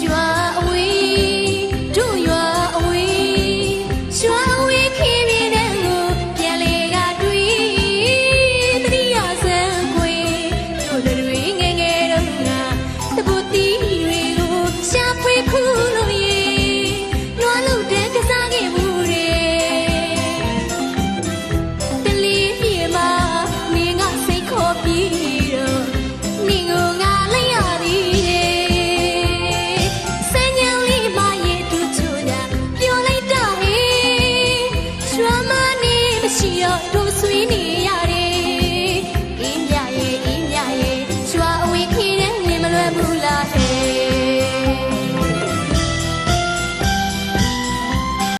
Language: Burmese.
joie. ရှိရတို့ဆွေးနေ